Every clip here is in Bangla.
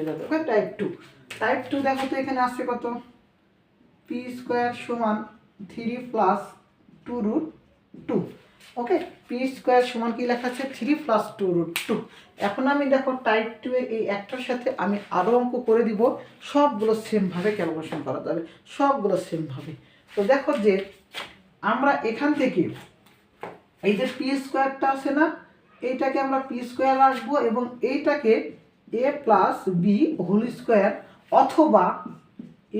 Okay type two type two দেখো তো এখানে আসছে কত? পি স্কোয়ার সমান three plus two root two okay P square সমান কি লেখা আছে? Three plus two root two এখন আমি দেখো টাইপ টু এর এই একটার সাথে আমি আরও অঙ্ক করে দিব। সবগুলো সেমভাবে ক্যালকুলেশন করা যাবে। সবগুলো সেমভাবে তো দেখো যে আমরা এখান থেকে এই যে পি স্কোয়ারটা আছে না, এইটাকে আমরা পি স্কোয়ার রাখব এবং এইটাকে A plus B whole square অথবা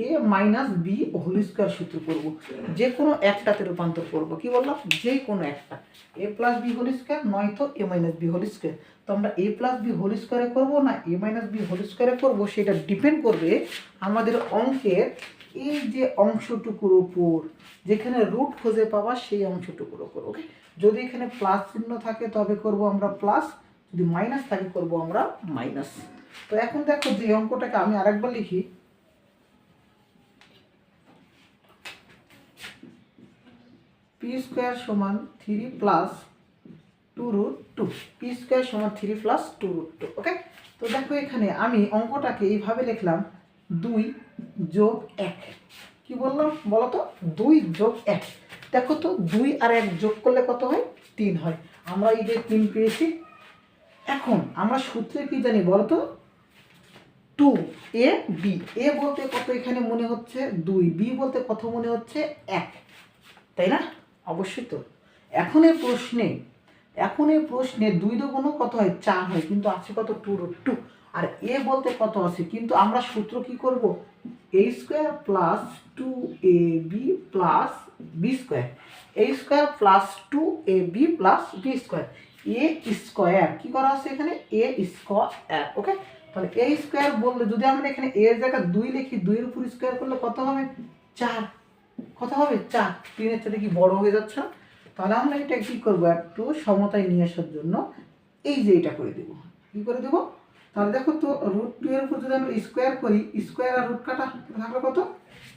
A minus B whole square সূত্র করব। যে কোনো একটাতে রূপান্তর করব। কি বললাম? যে কোনো একটা। A plus B whole square নয়তো A minus B whole square তো আমরা এ প্লাস বি হোল স্কোয়ারে করব না এ মাইনাস বি হোল স্কোয়ারে করব? সেটা ডিপেন্ড করবে আমাদের অঙ্কের এই যে অংশটুকুর উপর যেখানে রুট খুঁজে পাওয়া সেই অংশটুকুর উপর ওকে যদি এখানে প্লাস চিহ্ন থাকে, তবে করব আমরা প্লাস যদি মাইনাস থাকে করব আমরা মাইনাস তো এখন দেখো যে অঙ্কটাকে আমি আরেকবার লিখি। পি স্কোয়ার সমান three plus two root two P square সমান three plus two root two okay তো দেখো এখানে আমি অঙ্কটাকে এইভাবে লিখলাম, দুই যোগ এক। কি বললাম বলো তো দুই যোগ এক। দেখো তো দুই আর এক যোগ করলে কত হয়? তিন হয়। আমরা এই যে তিন পেয়েছি এখন আমরা সূত্রে কি জানি বলতো? Two A B. এ বলতে কত এখানে মনে হচ্ছে? দুই। বি বলতে কত মনে হচ্ছে? এক। তাই না? অবশ্যই তো। এখন এই প্রশ্নে, এখন এই প্রশ্নে দুই দুগুণও কত হয়? চার হয়। কিন্তু আছে কত? Two root two. R A বলতে কত আছে? কিন্তু আমরা সূত্র কি করব? A square plus two A B plus B square. A square plus two A B plus B square. A square কী করা আছে এখানে? এ স্কোয়ার ওকে তাহলে এ স্কোয়ার বললে, যদি আমরা এখানে এর জায়গায় দুই লিখি, দুইয়ের উপর স্কোয়ার করলে কত হবে? চার। কত হবে? চার। তিনের সাথে কি বড় হয়ে যাচ্ছে? তাহলে আমরা এটা কী করব? একটু সমতায় নিয়ে আসার জন্য এই যে এটা করে দেবো। কি করে দেবো? তাহলে দেখো তো রুট টু এর উপর যদি আমরা স্কোয়ার করি স্কোয়ার আর রুট কাটা থাকল কত?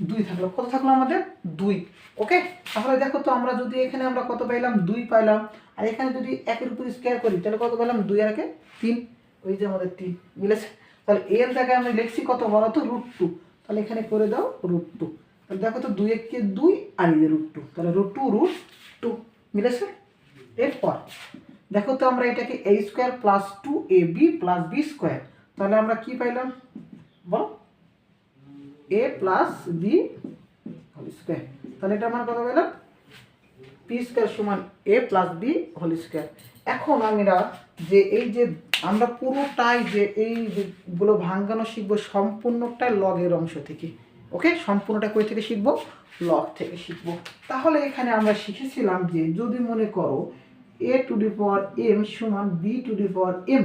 দুই থাকল। কত থাকল আমাদের? দুই। ওকে তাহলে দেখো তো আমরা যদি এখানে আমরা কত পাইলাম? দুই পাইলাম। আর এখানে যদি একের উপর স্কোয়ার করি, তাহলে কত পেলাম দুই আর একে তিন। ওই যে আমাদের তিন মিলেছে তাহলে এর জায়গায় আমরা লিখছি কত? বলো তো রুট টু তাহলে এখানে করে দাও রুট টু তাহলে দেখো তো দুই একে দুই আর রুট টু তাহলে রুট টু রুট টু মিলেছে এরপর দেখো তো আমরা এটাকে A square plus two A B plus B square তাহলে আমরা কি পাইলাম? বল। A plus B whole square তাহলে এটা আমার কথা পেলাম? পি স্কোয়ার সমান A plus B whole square এখন আমরা যে এই যে আমরা পুরোটাই যে এইগুলো ভাঙ্গানো শিখব সম্পূর্ণটাই লগের অংশ থেকে ওকে সম্পূর্ণটা কই থেকে শিখব? লগ থেকে শিখব। তাহলে এখানে আমরা শিখেছিলাম যে যদি মনে করো A to the power M সমান B to the power M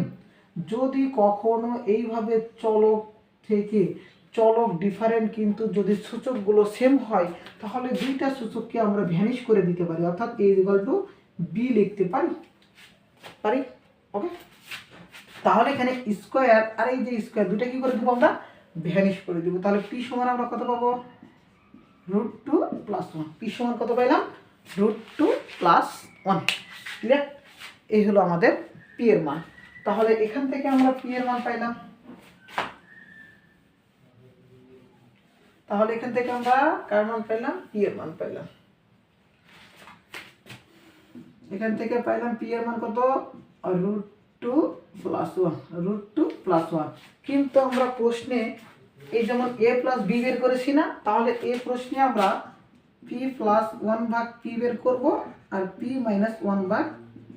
যদি কখনো এইভাবে চলক থেকে চলক ডিফারেন্ট কিন্তু যদি সূচকগুলো সেম হয়, তাহলে দুইটা সূচককে আমরা ভ্যানিশ করে দিতে পারি। অর্থাৎ এ ইকুয়াল টু বি লিখতে পারি। পারি? ওকে তাহলে এখানে স্কোয়ার আর এই যে স্কোয়ার দুটা কি করে দেবো আমরা? ভ্যানিশ করে দেবো। তাহলে পি সমান আমরা কত পাবো? Root two plus one P সমান কত পাইলাম? Root two plus one clear এই হলো আমাদের পি এর মান। তাহলে এখান থেকে আমরা পি এর মান পাইলাম। তাহলে এখান থেকে আমরা কার মান পাইলাম? পি এর মান পাইলাম। এখান থেকে পাইলাম পি এর মান কত? Root two plus one root two plus one কিন্তু আমরা প্রশ্নে এই যেমন এ প্লাস বি বের করেছি না, তাহলে এই প্রশ্নে আমরা পি প্লাস ওয়ান ভাগ পি বের করব আর পি মাইনাস ওয়ান ভাগ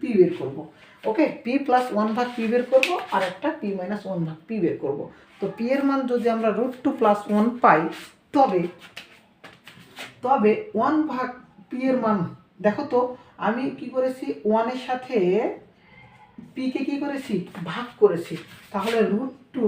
পি বের করব। ওকে পি প্লাস ওয়ান ভাগ পি বের করব আর একটা পি মাইনাস ওয়ান ভাগ পি বের করব। তো পি এর মান যদি আমরা রুট টু প্লাস ওয়ান পাই, তবে তবে ওয়ান ভাগ পি এর মান, দেখো তো, আমি কি করেছি? ওয়ানের সাথে পিকে কি করেছি? ভাগ করেছি। তাহলে root two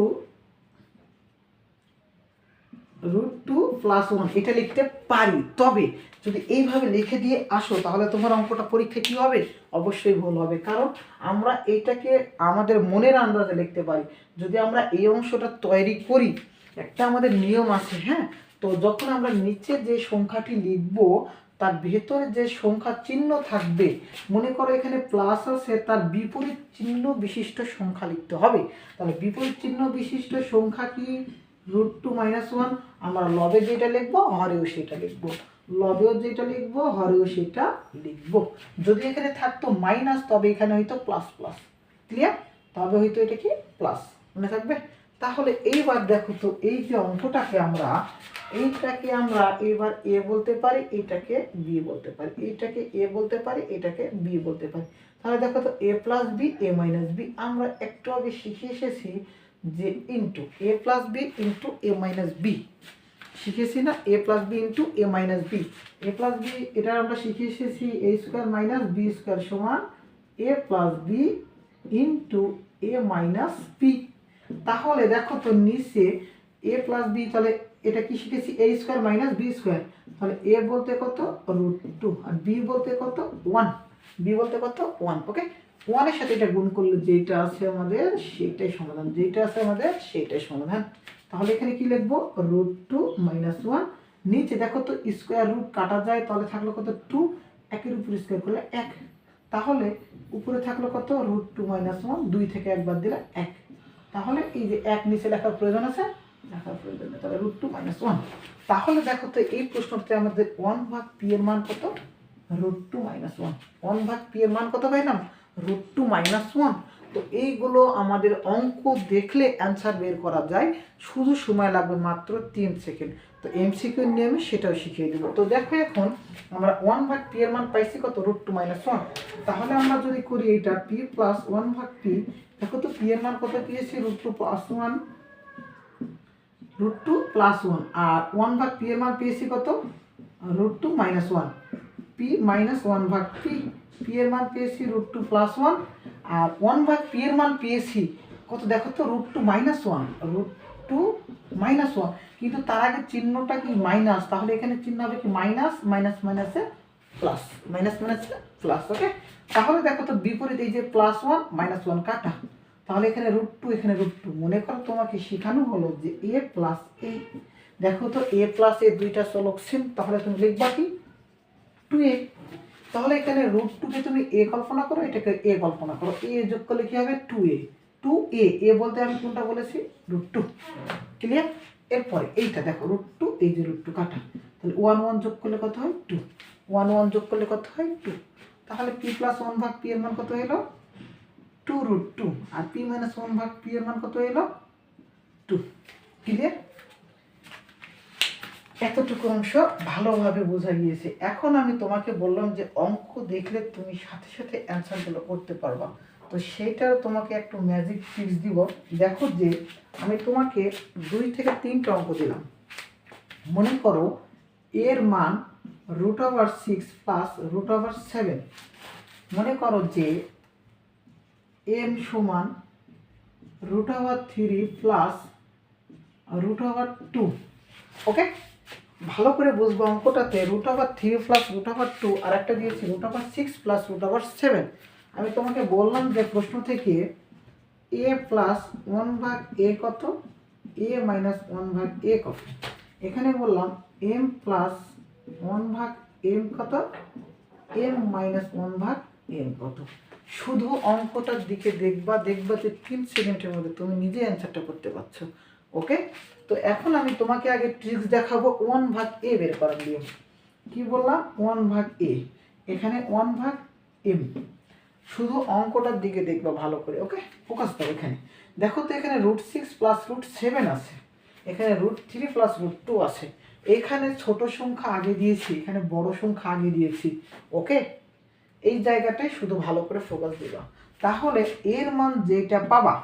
root two plus one এটা লিখতে পারি। তবে যদি এইভাবে লিখে দিয়ে আসো, তাহলে তোমার অঙ্কটা পরীক্ষা কী হবে? অবশ্যই ভুল হবে। কারণ আমরা এইটাকে আমাদের মনের আন্দাজে লিখতে পারি। যদি আমরা এই অংশটা তৈরি করি, একটা আমাদের নিয়ম আছে হ্যাঁ? তো যখন আমরা নিচে যে সংখ্যাটি লিখব, তার ভেতরে যে সংখ্যা চিহ্ন থাকবে, মনে করো এখানে প্লাস আছে, তার বিপরীত চিহ্ন বিশিষ্ট সংখ্যা লিখতে হবে। তাহলে বিপরীত চিহ্ন বিশিষ্ট সংখ্যা কি? রুট টু মাইনাস ওয়ান আমরা লবে যেটা লিখব, হরেও সেটা লিখব। লবেও যেটা লিখব, হরেও সেটা লিখব। যদি এখানে থাকতো মাইনাস তবে এখানে হয়তো প্লাস প্লাস ক্লিয়ার তবে হয়তো এটা কি? প্লাস মনে থাকবে? তাহলে এইবার দেখো তো, এই যে অঙ্কটাকে আমরা, এইটাকে আমরা এবার এ বলতে পারি এইটাকে বি বলতে পারি। এইটাকে এ বলতে পারি, এটাকে বি বলতে পারি। তাহলে দেখো তো A plus B A minus B আমরা একটু আগে শিখে এসেছি যে into A plus B into A minus B শিখেছি না? A plus B into A minus B A plus B এটা আমরা শিখে এসেছি A square minus B square সমান A plus B into A minus B তাহলে দেখো তো নিচে এ প্লাস বি তাহলে এটা কি শিখেছি? A square minus B square তাহলে এ বলতে কত? রুট টু আর বি বলতে কত? ওয়ান বি বলতে কত? ওয়ান ওকে ওয়ানের সাথে এটা গুণ করলে যেটা আছে আমাদের, সেটাই সমাধান। যেটা আছে আমাদের, সেটাই সমাধান। তাহলে এখানে কি লিখব? রুট টু মাইনাস ওয়ান নিচে দেখো তো স্কোয়ার রুট কাটা যায়, তাহলে থাকল কত? টু একের উপর স্কোয়ার করলে এক। তাহলে উপরে থাকল কত? রুট টু মাইনাস ওয়ান দুই থেকে একবার দিলে এক। তাহলে এই যে এক নিচে লেখার প্রয়োজন আছে, লেখার প্রয়োজন নেই। তাহলে রুট টু মাইনাস ওয়ান তাহলে দেখো তো এই প্রশ্নতে আমাদের ওয়ান ভাগ পি এর মান কত? Root two minus one one ভাগ পি এর মান কত পাইলাম রুট টু মাইনাস ওয়ান তো এইগুলো আমাদের অঙ্ক দেখলে অ্যান্সার বের করা যায়। শুধু সময় লাগবে মাত্র তিন সেকেন্ড তো এমসিকিউ নিয়মে সেটাও শিখিয়ে দেবো। তো দেখো এখন আমরা ওয়ান ভাগ পি এর মান পাইছি কত? রুট টু মাইনাস ওয়ান তাহলে আমরা যদি করি এটা পি প্লাস ওয়ান ভাগ পি দেখো তো পি এর মান কত পেয়েছি? Root two plus one root two plus one আর ওয়ান ভাগ পি এর মান পেয়েছি কত? Root two minus one P minus one ভাগ পি পি এর মান পেয়েছি রুট টু প্লাস ওয়ান আর ওয়ান ভাগ পি এর মান পেয়েছি, কত দেখো তো root two minus one root two minus one কিন্তু তার আগে চিহ্নটা কি মাইনাস তাহলে এখানে চিহ্ন হবে কি মাইনাস মাইনাস মাইনাসে প্লাস মাইনাস মাইনাসে প্লাস ওকে তাহলে দেখো তো বিপরীত, এই যে প্লাস ওয়ান মাইনাস ওয়ান কাটা। তাহলে এখানে রুট টু এখানে রুট টু মনে করো তোমাকে শেখানো হলো যে এ প্লাস এ দেখো তো এ প্লাস এ দুইটা চলক সেম তাহলে তুমি লিখবা কি? টু এ তাহলে এখানে রুট টুকে তুমি এ কল্পনা করো, এটাকে এ কল্পনা করো। এ যোগ করলে কি হবে? টু এ টু এ এ বলতে আমি কোনটা বলেছি? রুট টু ক্লিয়ার এরপরে এইটা দেখো রুট টু এই যে রুট টু কাটা। তাহলে ওয়ান ওয়ান যোগ করলে কত হয়? টু ওয়ান ওয়ান যোগ করলে কত হয়? টু তাহলে পি প্লাস ওয়ান ভাগ পি এর মান কত এলো টু রুট টু আর পি মাইনাস ওয়ান ভাগ পি এর মান কত এলো টু ক্লিয়ার এতটুকু অংশ ভালোভাবে বোঝা গিয়েছে। এখন আমি তোমাকে বললাম যে অঙ্ক দেখলে তুমি সাথে সাথে অ্যান্সারগুলো করতে পারবা। তো সেইটার তোমাকে একটু ম্যাজিক ট্রিক্স দিব। দেখো যে আমি তোমাকে দুই থেকে তিনটা অঙ্ক দিলাম। মনে করো এর মান root over six plus root over seven মনে করো যে এম সমান root over three plus root over two okay ভালো করে বুঝব অঙ্কটাতে root over three plus root over two আর একটা দিয়েছি root over six plus root over seven আমি তোমাকে বললাম যে প্রশ্ন থেকে এ প্লাস ওয়ান ভাগ এ কত? এ মাইনাস ওয়ান ভাগ এ কত? এখানে বললাম এম প্লাস ওয়ান ভাগ এম কত? এম মাইনাস ওয়ান ভাগ এম কত? শুধু অঙ্কটার দিকে দেখবা দেখবা যে তিন সেকেন্ডের মধ্যে তুমি নিজে অ্যান্সারটা করতে পারছ। ওকে? তো এখন আমি তোমাকে আগে ট্রিক্স দেখাবো ওয়ান ভাগ এ বের করার নিয়ম কি বললাম? ওয়ান ভাগ এ এখানে ওয়ান ভাগ এম শুধু অঙ্কটার দিকে দেখবা ভালো করে, ওকে? ফোকাস দাও এখানে। দেখো তো এখানে root six plus root seven আছে। এখানে root three plus root two আছে। এখানে ছোট সংখ্যা আগে দিয়েছি, এখানে বড় সংখ্যা আগে দিয়েছি, ওকে? এই জায়গাটাই শুধু ভালো করে ফোকাস দিবা। তাহলে এর মান যেটা পাবা